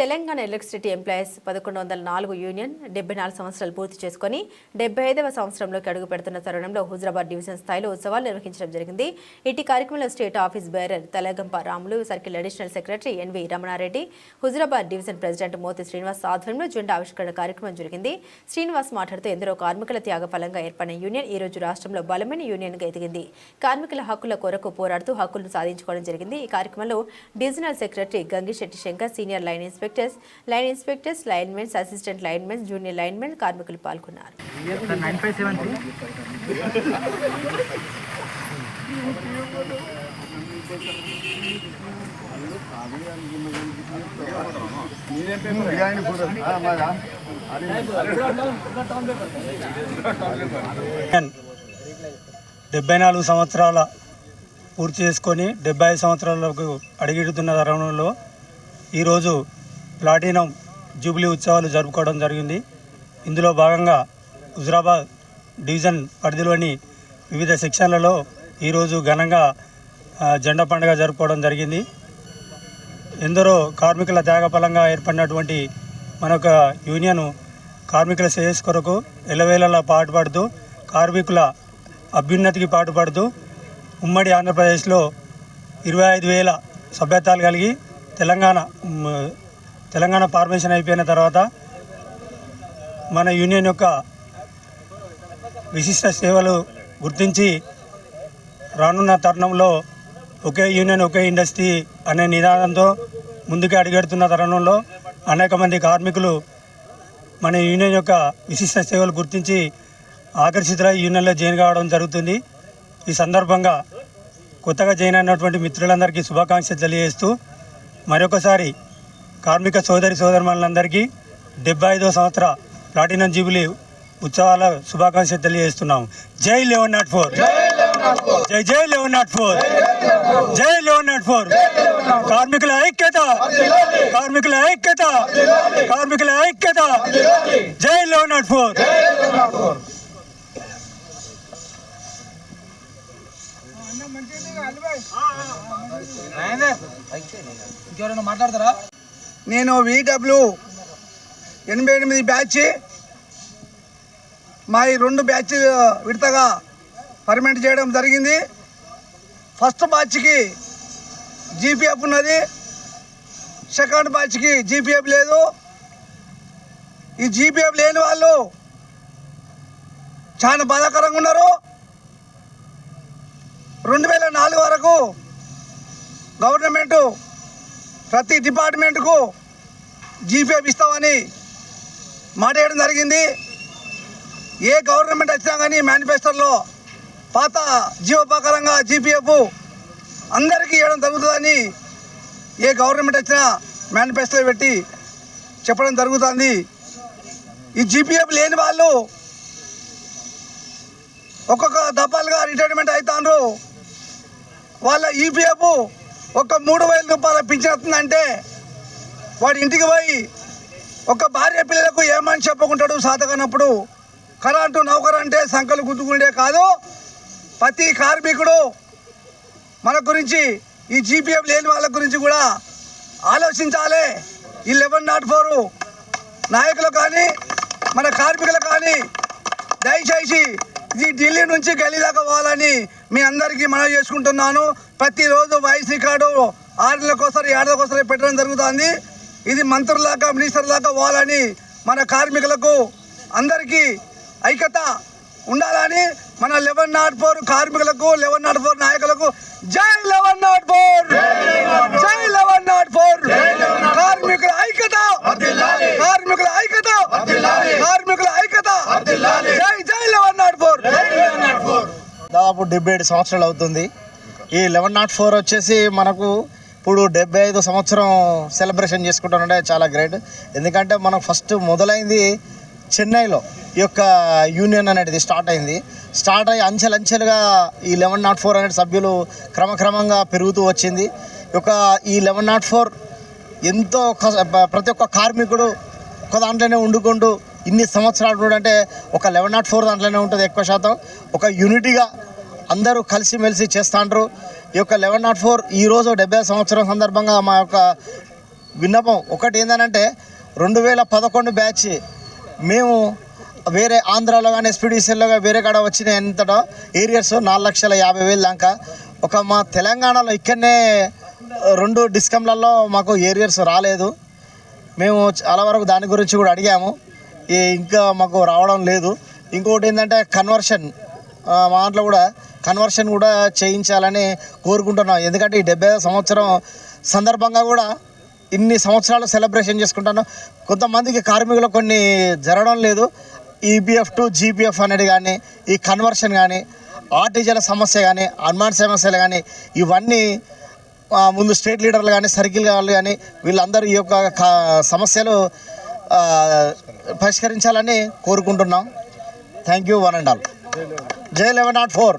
Telangana electricity employees పదకొండు వందల నాలుగు యూనియన్ డెబ్బై నాలుగు సంవత్సరాలు పూర్తి చేసుకుని డెబ్బై ఐదవ సంవత్సరంలోకి అడుగు పెడుతున్న తరుణంలో హుజరాబాద్ డివిజన్ స్థాయిలో ఉత్సవాలు నిర్వహించడం జరిగింది. ఇటీ కార్యక్రమంలో state office bearer Telagampa Ramulu circle additional secretary NV Ramanareddy Huzurabad division president Moti Srinivas ఆధ్వర్యంలో జెండా ఆవిష్కరణ కార్యక్రమం జరిగింది. శ్రీనివాస్ మాట్లాడుతూ ఎందరో కార్మికుల త్యాగ ఫలంగా ఏర్పడిన యూనియన్ ఈ రోజు రాష్ట్రంలో బలమైన యూనియన్గా ఎదిగింది. కార్మికుల హక్కుల కొరకు పోరాడుతూ హక్కులను సాధించుకోవడం జరిగింది. ఈ కార్యక్రమంలో divisional secretary Gangishetti Shankar senior line inspectors line inspectors linemens assistant linemens junior linemen కార్మికులు పాల్గొన్నారు. డెబ్బై నాలుగు సంవత్సరాల పూర్తి చేసుకొని డెబ్బై ఐదు సంవత్సరాలకు అడిగిడుతున్న తరుణంలో ఈరోజు ప్లాటినం జూబ్లీ ఉత్సవాలు జరుపుకోవడం జరిగింది. ఇందులో భాగంగా హుజరాబాద్ డివిజన్ పరిధిలోని వివిధ సెక్షన్లలో ఈరోజు ఘనంగా జెండా పండుగ జరుపుకోవడం జరిగింది. ఎందరో కార్మికుల త్యాగఫలంగా ఏర్పడినటువంటి మనొక యూనియన్ కార్మికుల శ్రేయస్ కొరకు ఎలవేళలా పాటుపడుతూ కార్మికుల అభ్యున్నతికి పాటుపడుతూ ఉమ్మడి ఆంధ్రప్రదేశ్లో ఇరవై ఐదు వేల సభ్యత్వాలు కలిగి తెలంగాణ తెలంగాణ ఫార్మేషన్ అయిపోయిన తర్వాత మన యూనియన్ యొక్క విశిష్ట సేవలు గుర్తించి రానున్న తరుణంలో ఒకే యూనియన్ ఒకే ఇండస్ట్రీ అనే నినాదంతో ముందుకు అడుగెడుతున్న తరుణంలో అనేక మంది కార్మికులు మన యూనియన్ యొక్క విశిష్ట సేవలు గుర్తించి ఆకర్షితులై యూనియన్లో జాయిన్ కావడం జరుగుతుంది. ఈ సందర్భంగా కొత్తగా జాయిన్ అయినటువంటి మిత్రులందరికీ శుభాకాంక్షలు తెలియజేస్తూ మరొకసారి కార్మిక సోదరి సోదరులందరికీ డెబ్బై ఐదో సంవత్సర ప్లాటినం జూబిలీ ఉత్సవాల శుభాకాంక్షలు తెలియజేస్తున్నాం జై లెవెన్ నాట్ ఫోర్. జై జై లెవెన్ నాట్ ఫోర్. జై లెవెన్ నాట్ ఫోర్. కార్మికుల ఐక్యత. కార్మికుల ఐక్యత. కార్మికుల ఐక్యత. జై లెవెన్ నాట్ ఫోర్. ఇంకెవరైనా మాట్లాడతారా? నేను వీడబ్ల్యూ ఎనభై ఎనిమిది బ్యాచ్. మా ఈ రెండు బ్యాచ్ విడతగా పర్మనెంట్ చేయడం జరిగింది. ఫస్ట్ బ్యాచ్కి జీపీఎఫ్ ఉన్నది. సెకండ్ బ్యాచ్కి జీపీఎఫ్ లేదు. ఈ జీపీఎఫ్ లేని వాళ్ళు చాలా బాధాకరంగా ఉన్నారు. రెండు వేల నాలుగు వరకు గవర్నమెంటు ప్రతి డిపార్ట్మెంట్కు జీపీఎఫ్ ఇస్తామని మాట వేయడం జరిగింది. ఏ గవర్నమెంట్ వచ్చినా కానీ మేనిఫెస్టోలో పాత జీవోపకరంగా జీపీఎఫ్ అందరికీ ఇవ్వడం జరుగుతుందని ఏ గవర్నమెంట్ వచ్చినా మేనిఫెస్టో పెట్టి చెప్పడం జరుగుతుంది. ఈ జీపీఎఫ్ లేని వాళ్ళు ఒక్కొక్క దఫాలుగా రిటైర్మెంట్ అవుతాండ్రు వాళ్ళ ఈపీఎఫ్ ఒక మూడు వేల రూపాయల పింఛన్ వస్తుందంటే వాడి ఇంటికి పోయి ఒక భార్య పిల్లలకు ఏమని చెప్పుకుంటాడు సాధకనప్పుడు కరెంటు నౌకరు అంటే సంకలు గుద్దుకుండే కాదు. ప్రతి కార్మికుడు మన గురించి ఈ జీపీఎఫ్ లేని వాళ్ళ గురించి కూడా ఆలోచించాలి. ఈ లెవెన్ నాట్ ఫోర్ నాయకులు కానీ మన కార్మికులు కానీ దయచేసి ఇది ఢిల్లీ నుంచి గల్లీ దాకా పోవాలని మీ అందరికీ మనవి చేసుకుంటున్నాను. ప్రతిరోజు వాయిస్ రికార్డు ఆరు నెలలకోసారి ఏడాదికోసారి పెట్టడం జరుగుతుంది. ఇది మంత్రులాగా మినిస్టర్లాగా పోవాలని మన కార్మికులకు అందరికీ ఐక్యత ఉండాలని మన లెవెన్ నాట్ ఫోర్ కార్మికులకు లెవెన్ నాట్ ఫోర్ నాయకులకు జై లెవెన్ నాట్ ఫోర్! జై లెవెన్ నాట్ ఫోర్! కార్మికుల ఐక్యత! కార్మికుల ఐక్యత! కార్మికుల ఐక్యత! జై జై లెవెన్ నాట్ ఫోర్! దాదాపు డెబ్బై ఏడు సంవత్సరాలు అవుతుంది. ఈ లెవెన్ నాట్ ఫోర్ వచ్చేసి మనకు ఇప్పుడు డెబ్బై ఐదు సంవత్సరం సెలబ్రేషన్ చేసుకుంటానంటే చాలా గ్రేట్. ఎందుకంటే మనం ఫస్ట్ మొదలైంది చెన్నైలో ఈ యొక్క యూనియన్ అనేది స్టార్ట్ అయింది. స్టార్ట్ అయ్యి అంచెలంచెలుగా ఈ లెవెన్ నాట్ ఫోర్ అనే సభ్యులు క్రమక్రమంగా పెరుగుతూ వచ్చింది. ఒక ఈ లెవెన్ నాట్ ఫోర్ ఎంతో ప్రతి ఒక్క కార్మికుడు ఒక దాంట్లోనే వండుకుంటూ ఇన్ని సంవత్సరాలు అంటే ఒక లెవెన్ నాట్ ఫోర్ దాంట్లోనే ఉంటుంది ఎక్కువ శాతం. ఒక యూనిటీగా అందరూ కలిసిమెలిసి చేస్తాండ్రు. ఈ యొక్క లెవెన్ నాట్ ఫోర్ ఈరోజు డెబ్బై సంవత్సరం సందర్భంగా మా యొక్క విన్నపం ఒకటి ఏంటంటే రెండు వేల పదకొండు బ్యాచ్ మేము వేరే ఆంధ్రాలో కానీ ఎస్పీడీసీలో కానీ వేరే కాడ వచ్చిన ఎంతటో ఏరియర్స్ నాలుగు లక్షల యాభై వేలు దాకా. ఒక మా తెలంగాణలో ఇక్కడనే రెండు డిస్కంలలో మాకు ఏరియర్స్ రాలేదు. మేము చాలా వరకు దాని గురించి కూడా అడిగాము. ఇంకా మాకు రావడం లేదు. ఇంకొకటి ఏంటంటే కన్వర్షన్ మా దాంట్లో కూడా కన్వర్షన్ కూడా చేయించాలని కోరుకుంటున్నాం. ఎందుకంటే ఈ డెబ్బై సంవత్సరం సందర్భంగా కూడా ఇన్ని సంవత్సరాలు సెలబ్రేషన్ చేసుకుంటాను. కొంతమందికి కార్మికులు కొన్ని జరగడం లేదు. ఈపీఎఫ్ టు జీపీఎఫ్ అనేది కానీ ఈ కన్వర్షన్ కానీ ఆర్టీజీల సమస్య కానీ అన్మాన్ సమస్యలు కానీ ఇవన్నీ ముందు స్టేట్ లీడర్లు కానీ సర్కిల్ వాళ్ళు కానీ వీళ్ళందరూ ఈ యొక్క కా- సమస్యలు పరిష్కరించాలని కోరుకుంటున్నాం. Thank you one and all. జై లెవెన్ నాట్ ఫోర్